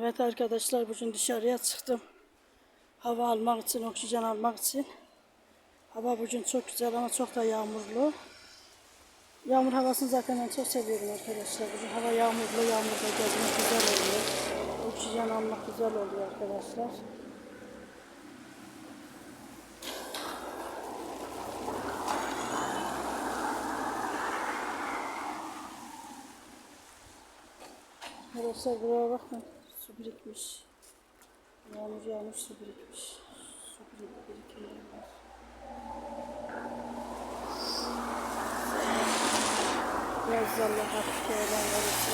Evet arkadaşlar bugün dışarıya çıktım. Hava almak için, oksijen almak için. Hava bugün çok güzel ama çok da yağmurlu. Yağmur havasını zaten ben çok seviyorum arkadaşlar. Bugün hava yağmurlu, yağmurda gezmek güzel oluyor. Oksijen almak güzel oluyor arkadaşlar. Arkadaşlar buraya bakın. Su birikmiş. Yağmur yağmış su birikmiş. Su birik- birikimleri var. Biraz Allah hafif yağdan verirse.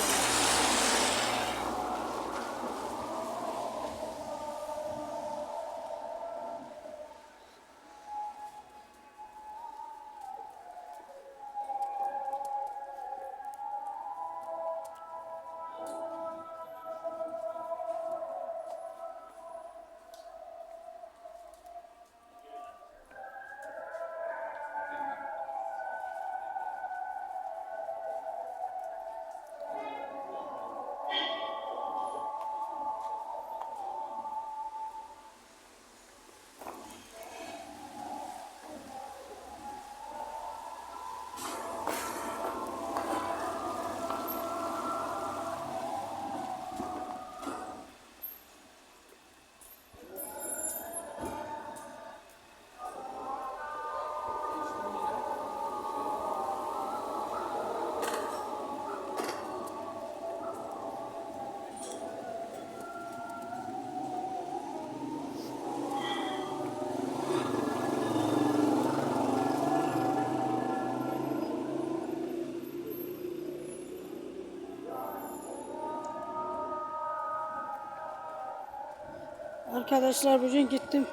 Arkadaşlar bugün gittim.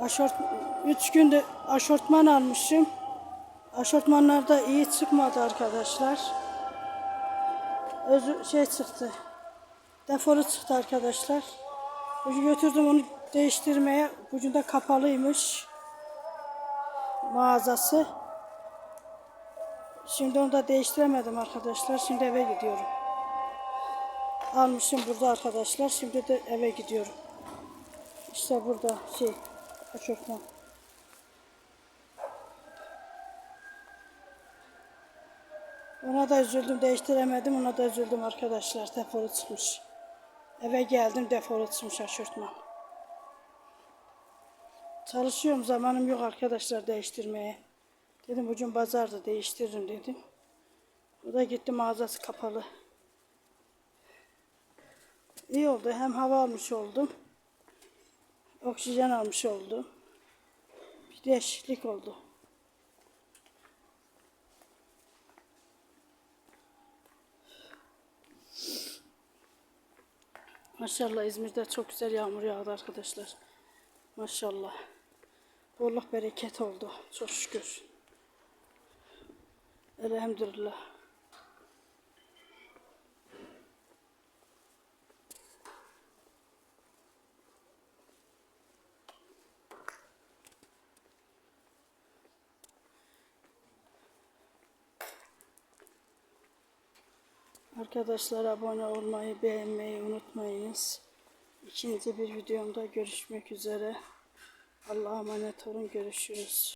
Aşort, üç günde aşortman almışım. Aşortmanlar da iyi çıkmadı arkadaşlar. Özü şey çıktı. Defolu çıktı arkadaşlar. Bugün götürdüm onu değiştirmeye. Bugün de kapalıymış. Mağazası. Şimdi onu da değiştiremedim arkadaşlar. Şimdi eve gidiyorum. Almışım burada arkadaşlar. Şimdi de eve gidiyorum. İşte burada şey aşortman. Ona da üzüldüm değiştiremedim. Ona da üzüldüm arkadaşlar. Defolu çıkmış. Eve geldim defolu çıkmış aşortman. Çalışıyorum zamanım yok arkadaşlar değiştirmeye. Dedim bugün pazarda değiştiririm dedim. O da gitti mağazası kapalı. İyi oldu. Hem hava almış oldum. Oksijen almış oldum. Bir değişiklik oldu. Maşallah İzmir'de çok güzel yağmur yağdı arkadaşlar. Maşallah. Bolluk bereket oldu. Çok şükür. Elhamdülillah. Arkadaşlar abone olmayı, beğenmeyi unutmayınız. İkinci bir videomda görüşmek üzere. Allah'a emanet olun. Görüşürüz.